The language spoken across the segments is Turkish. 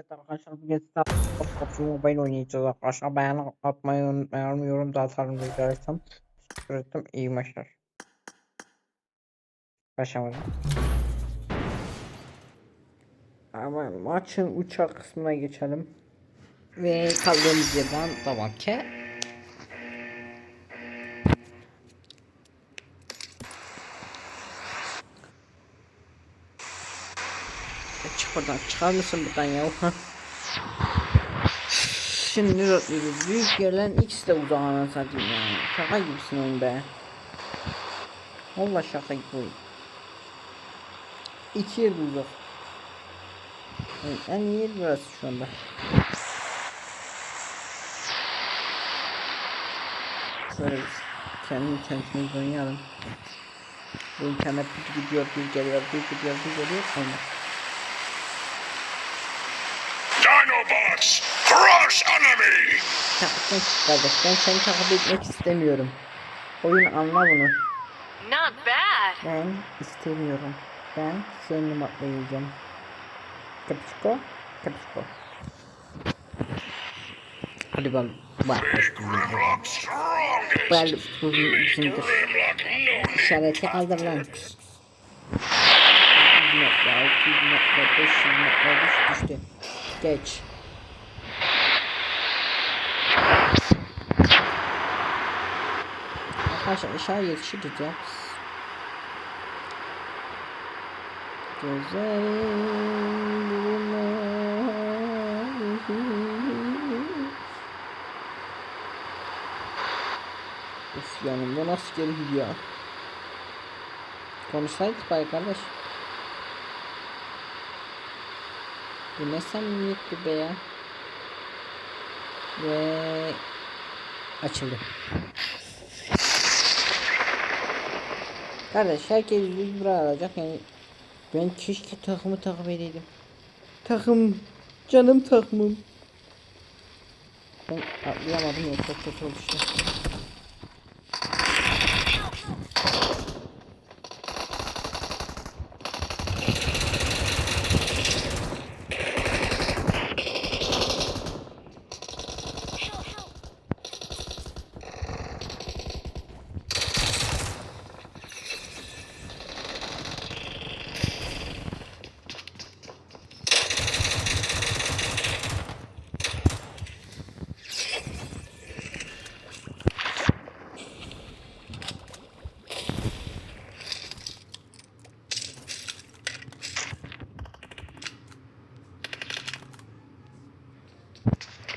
Evet arkadaşlar bugün PUBG Mobile oynayacağız arkadaşlar. Beğen atmayı unutmayalım. Yorum da atarım rica Teşekkür ettim. İyi maçlar. Başlamadım. Ama maçın uçak kısmına geçelim. Ve kaldığımız yerden devam ki. Buradan çıkar mısın buradan ya? Şimdi rötlüyoruz. Büyük gelen X de uzağına satayım yani. Şaka gibisin oyun be. Valla şaka gibi oyun. İki yer uzak. Yani en iyi yer burası şu anda. Şöyle biz kendi kendimiz oynayalım. Bu internet bir gidiyor, bir geliyor, bir gidiyor, bir geliyor. Olmaz. Enemy! Takipten çık kardeş. Ben seni takip etmek istemiyorum. Oyun anla bunu. Not bad. Ben istemiyorum. Ben seninle atlayacağım. Kapışko. Kapışko. Hadi ben bak. Ben bugün bizimdir. İşareti kaldır lan. 200 metre, 600 metre, 500 metre düş düştü. Geç. Arkadaşlar aşağı yetişiriz ya. Güzel Of bu nasıl geri gidiyor? Konuşsaydık bari kardeş. Bu ne samimiyetli be ya. Ve açıldı. Kardeş herkes 100 lira alacak yani ben keşke takımı takip edeydim. Takım canım takımım. Ben atlayamadım ya çok kötü oldu işte.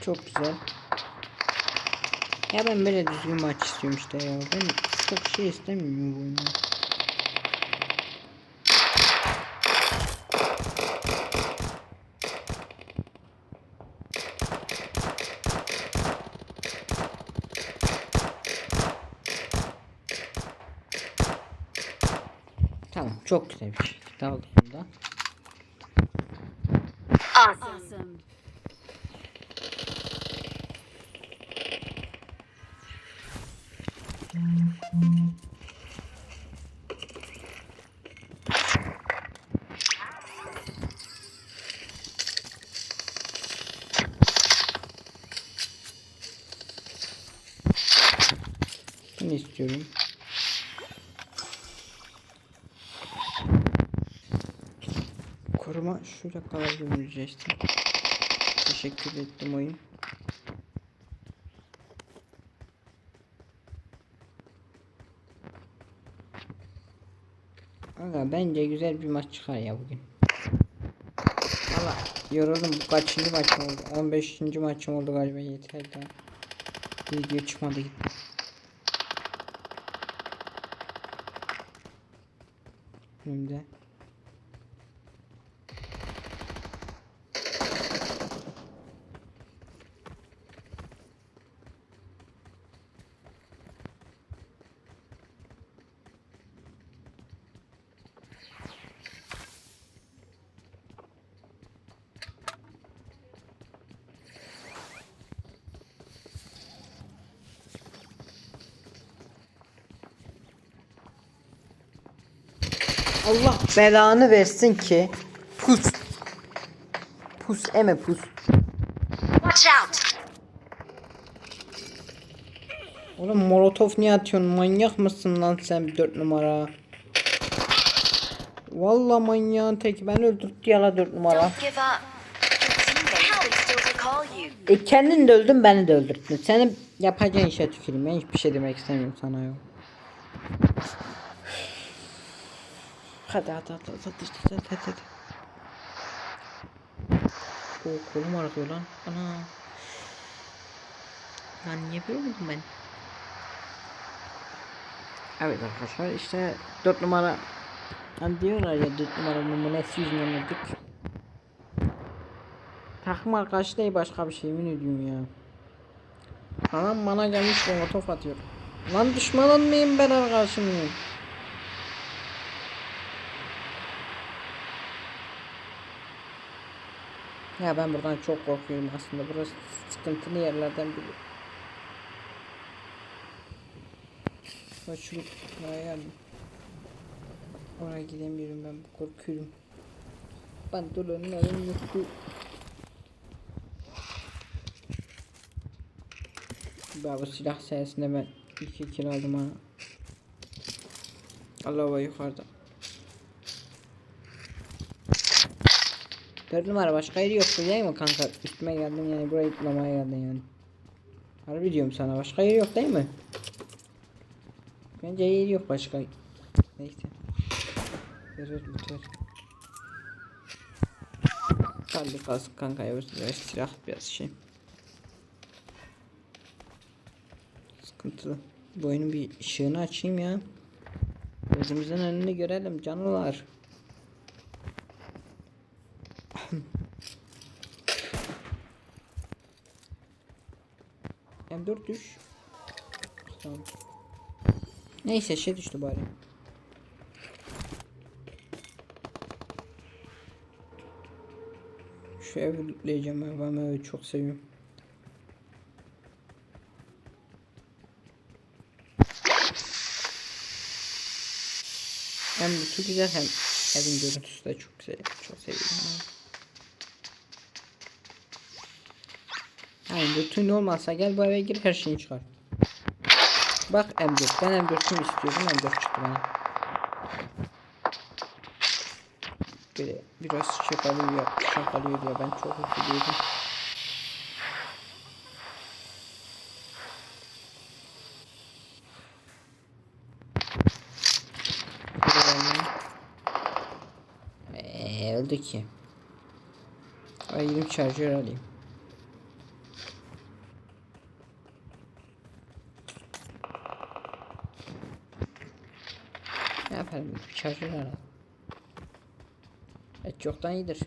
Çok güzel. Ya ben böyle düzgün maç istiyorum işte ya. Ben çok şey istemiyorum bu oyunu. Tamam çok güzel bir şekilde aldım da. Awesome. Bunu istiyorum. Koruma şurada kadar gömüleceksin. Teşekkür ettim oyun. Aga bence güzel bir maç çıkar ya bugün. Valla yoruldum bu kaçıncı maçım oldu? 15. maçım oldu galiba yeter daha. Video çıkmadı gitti. Önümde. Allah belanı versin ki pus pus eme pus. Watch out! Oğlum molotof niye atıyorsun? Manyak mısın lan sen 4 numara? Vallahi manyağın teki ben öldürttü ya la 4 numara. E kendin de öldün beni de öldürttün. Senin yapacağın işe tüküreyim. Ben hiçbir şey demek istemiyorum sana yok. Hadi hadi hadi hadi hadi hadi hadi hadi. O kolum ağrıyor lan. Ana. Lan niye böyle oldum ben? Evet arkadaşlar işte 4 numara Hani diyorlar ya 4 numara numunesi yüzünden öldük. Takım arkadaşı değil başka bir şey mi diyorum ya. Anam bana gelmiş molotof atıyor. Lan düşmanın mıyım ben arkadaşım Ya ben buradan çok korkuyorum aslında. Burası sıkıntılı yerlerden biri. Buraya geldim. Oraya gidemiyorum ben korkuyorum. Pantolonlarım yoktu. Ben bu silah sayesinde ben iki kill aldım ha. Allah var yukarıda. Dört numara başka yeri yok değil mi kanka? Üstüme geldin yani burayı tutmamaya geldin yani. Harbi diyorum sana başka yeri yok değil mi? Bence yeri yok başka. Neyse. Verir biter. Kaldı kalsın kanka ya biraz silah biraz şey. Sıkıntılı. Bu oyunun bir ışığını açayım ya. Gözümüzün önünü görelim canlılar. M4 düş. Tamam. Neyse şey düştü bari. Şu evi lootleyeceğim ben. Ben evi çok seviyorum. Hem lootu güzel hem evin görüntüsü de çok güzel. Çok seviyorum. Yani lootun olmazsa gel bu eve gir her şeyi çıkar. Bak M4. Ben M4'ümü istiyordum. M4 çıktı bana. Böyle biraz şakalıyor, şakalıyor diye ben çok üzülüyordum. Öldü ki. Ay 20 şarjör alayım. Bir şarjör alalım. Et çoktan iyidir.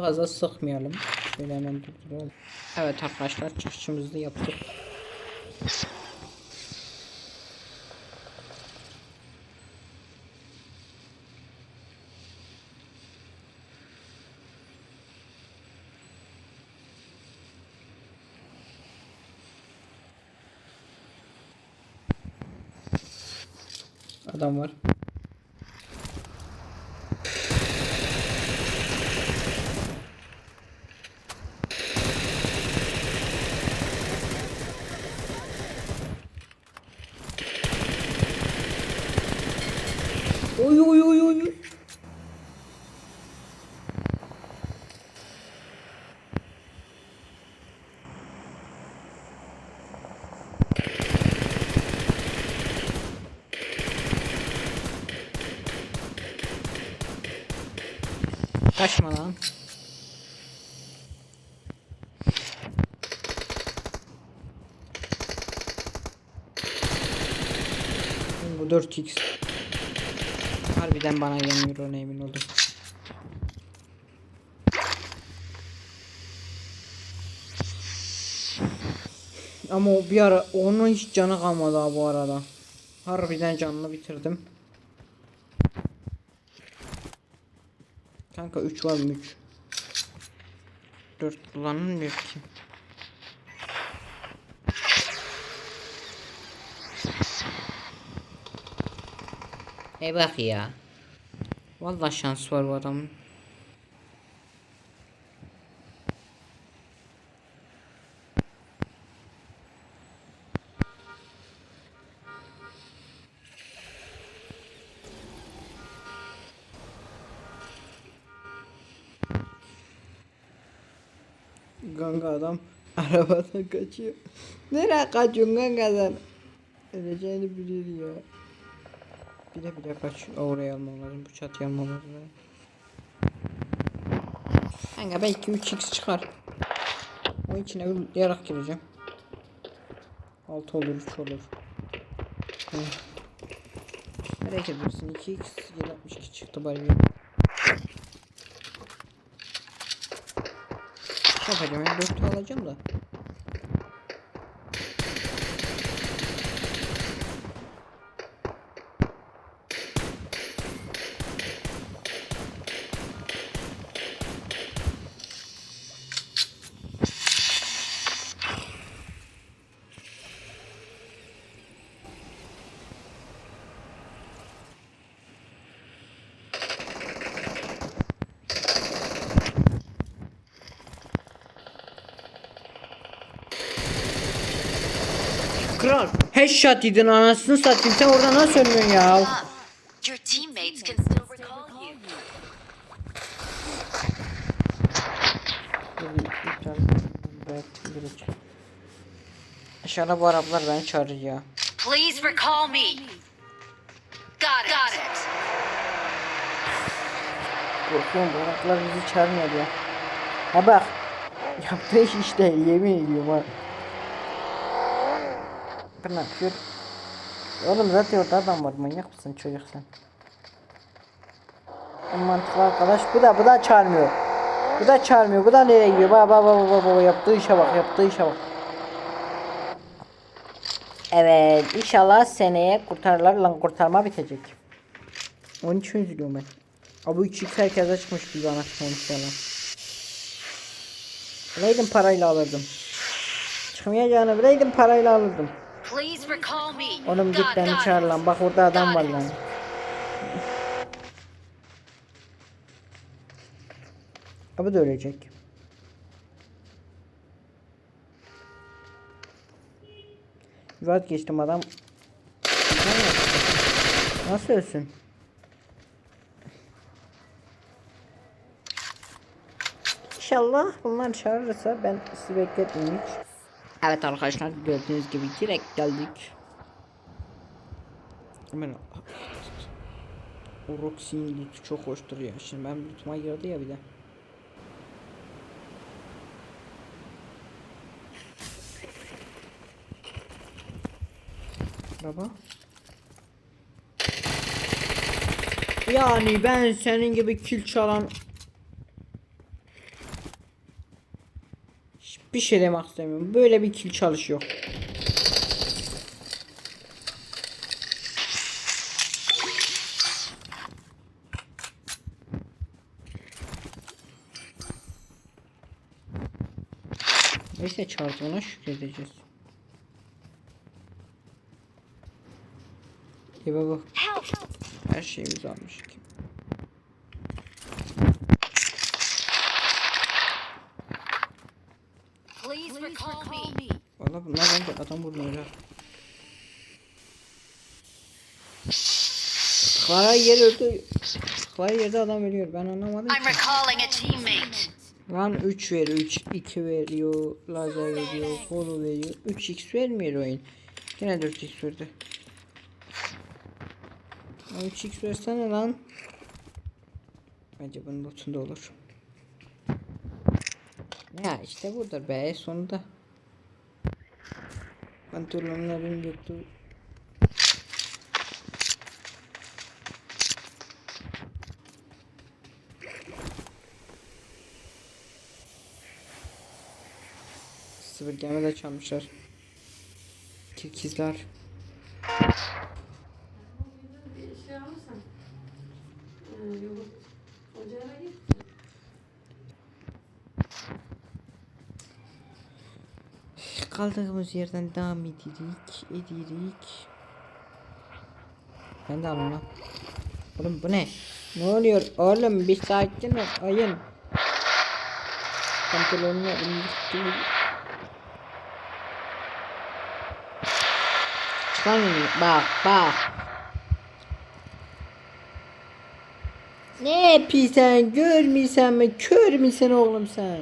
Fazla sıkmayalım. Şöyle hemen durduralım. Evet arkadaşlar çıkışımızı yaptık. Adam var. Kaçma lan. Bu 4x. Harbiden bana gelmiyor ona emin oldum. Ama o bir ara onun hiç canı kalmadı bu arada. Harbiden canını bitirdim. Kanka 3 var mı 3? 4 kullanılmıyor ki. E bak ya. Vallahi şans var bu adamın. Ganga adam arabadan kaçıyor. Nereye kaçıyorsun gangadan? Öleceğini bilir ya. Bile bile kaçıyor. Oraya almam lazım. Bu çatıya almam lazım. Kanka belki 3x çıkar. O içine yarak gireceğim. 6 olur 3 olur. Hı. Nereye gidiyorsun? 2x 762 çıktı bari bir. Ne yapacağım ya? 4 alacağım da. Headshot yedin anasını satayım sen orada nasıl ölmüyorsun ya? Your teammates can still recall you. Aşağıda bu Araplar beni çağırıyor. Please recall me. Got it. Got it. Korkuyorum bu Araplar bizi çağırmıyor ya. Ha bak. Yaptığı iş işte yemin ediyorum ha. Ne yapıyorum? Oğlum zaten orada adam var manyak mısın çocuk sen? En mantıklı arkadaş bu da bu da çağırmıyor. Bu da çağırmıyor. Bu da nereye gidiyor? Baba baba baba baba yaptığı işe bak yaptığı işe bak. Evet inşallah seneye kurtarırlar lan kurtarma bitecek. Onun için üzülüyorum ben. Abi 3x herkese çıkmış bir bana çıkmamış yalan. Bileydim parayla alırdım. Çıkmayacağını bileydim parayla alırdım. Please recall me. Oğlum git beni çağır lan. Bak orada adam var lan. Abi de ölecek. Vazgeçtim adam. Nasıl ölsün? İnşallah bunlar çağırırsa ben sizi bekletmeyeyim hiç. Evet arkadaşlar gördüğünüz gibi direkt geldik. Hemen o Roxy'nin çok hoş duruyor. Şimdi ben lootuma girdi ya bir de. Baba. Yani ben senin gibi kill çalan Hiçbir şey demek istemiyorum. Böyle bir kill çalış yok. Neyse çarpığına şükredeceğiz. Baba Help. her şeyimiz almış ki. Please recall Valla bunlar bence adam vurmuyor ha. Tıklara yer öldü. Tıklara yerde adam ölüyor. Ben anlamadım. I'm recalling a teammate. Lan 3 veriyor, 3, 2 veriyor, lazer veriyor, kolu veriyor. 3x vermiyor oyun. Yine 4x verdi. Lan 3x versene lan. Bence bunun notunda olur. Ya işte budur be sonunda. Pantolonların yoktu. Sıfır gemi de çalmışlar. Kirkizler. Bir şey alırsan. Ee, yoğurt. Ocağa git. Kaldığımız yerden devam edirik. Edirik. Ben de alın lan. Oğlum bu ne? Ne oluyor? Oğlum bir sakin ol. Ayın. Pantolonunu indirdim. Çıkan bak bak. Ne yapıyorsun? Görmüyorsun mi? Kör müsün oğlum sen?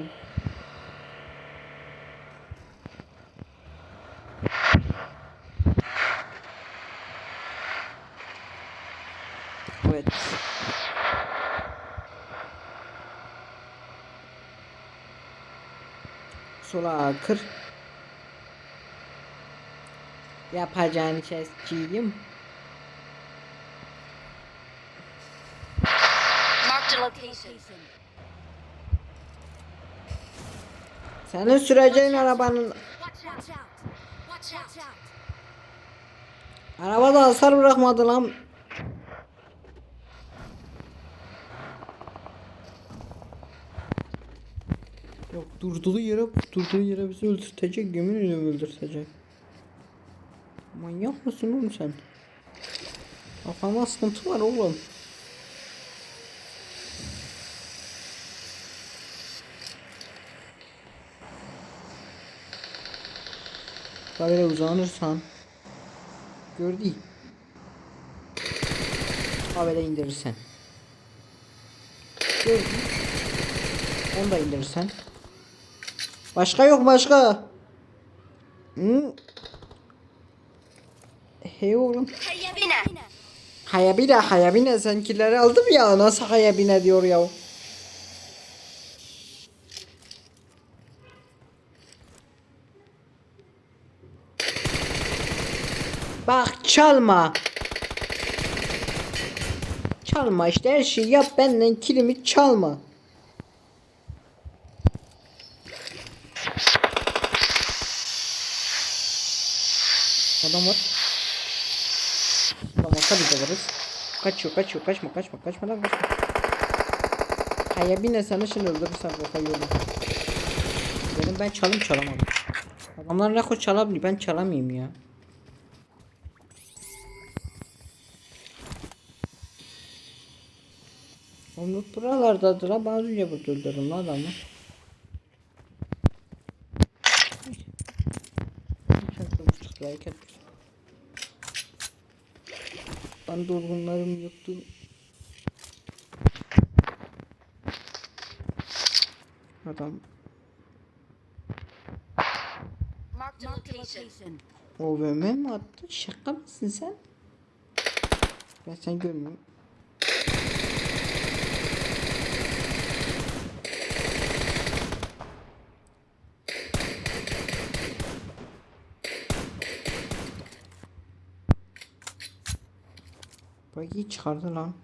Evet. Sola kır. Yapacağını keseceğim. Senin süreceğin arabanın arabada hasar bırakmadı lan. Yok durduğu yere durduğu yere bizi öldürtecek yemin ediyorum öldürtecek. Manyak mısın oğlum sen? Kafanda sıkıntı var oğlum. Böyle uzanırsan Gördü. Havada indirirsen. Gördü. Onu da indirirsen. Başka yok başka. Hı? Hey oğlum. Hayabina. Hayabine hayabine senkileri aldım ya nasıl hayabine diyor ya. Bak çalma. Çalma işte her şeyi yap benden kilimi çalma. Adam var. Tamam tabii de varız. Kaçıyor kaçıyor kaçma kaçma kaçma lan kaçma. Kaya bine sana şimdi öldürürsen kafayı olur. Benim ben çalım çalamam. Adamlar koç çalabiliyor ben çalamayayım ya. Onu buralardadır ha bazı önce burada öldürdüm lan adamı. Hareket. Ben durgunlarım yoktu. Adam. OVM mi attı? Şaka mısın sen? Ben sen görmüyorum. Bak iyi çıkardı lan.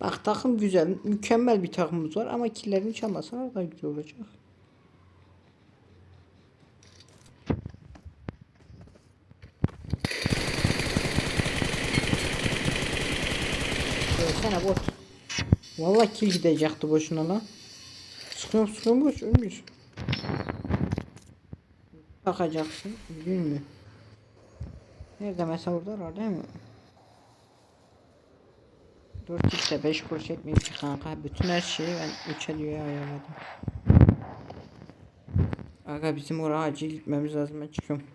Bak takım güzel, mükemmel bir takımımız var ama killerini çalmasalar da güzel olacak. Söylesene bot. Vallahi kill gidecekti boşuna lan. Sıkıyorum sıkıyorum boş ölmüş. Bakacaksın. Bilmiyorum. Nerede mesela orada değil mi? 4 x'e 5 kuruş etmiyor ki kanka. Bütün her şeyi ben 3'e diye ayarladım. Aga bizim oraya acil gitmemiz lazım ben çıkıyorum.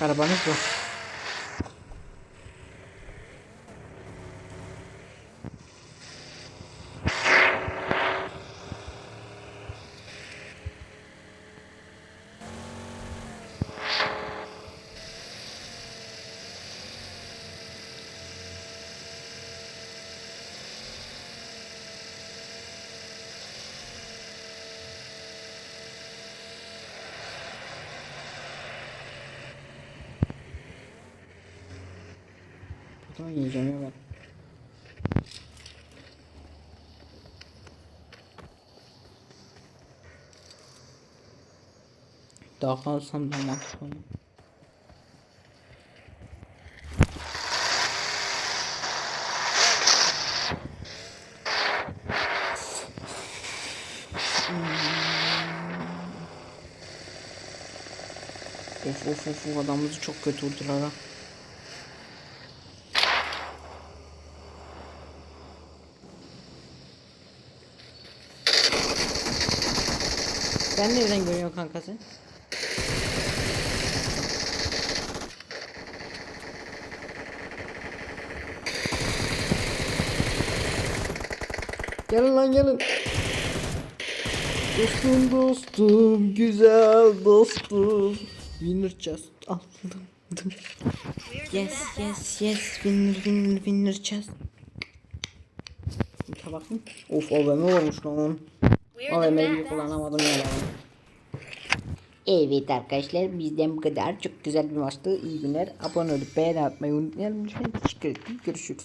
Arabanız var. Ama yiyeceğim ya. Daha kalsam daha mantıklı of of of adamımızı çok kötü vurdular ha. Ben nereden görüyorum kankası? Gelin lan gelin. Dostum dostum güzel dostum. Winner chest aldım. Yes yes yes winner winner winner chest. Bir bakayım. Of AVM olmuş lan. AVM'yi best. kullanamadım ya. Evet arkadaşlar bizden bu kadar. Çok güzel bir maçtı. İyi günler. Abone olup beğeni atmayı unutmayalım. Lütfen teşekkür ederim. Görüşürüz.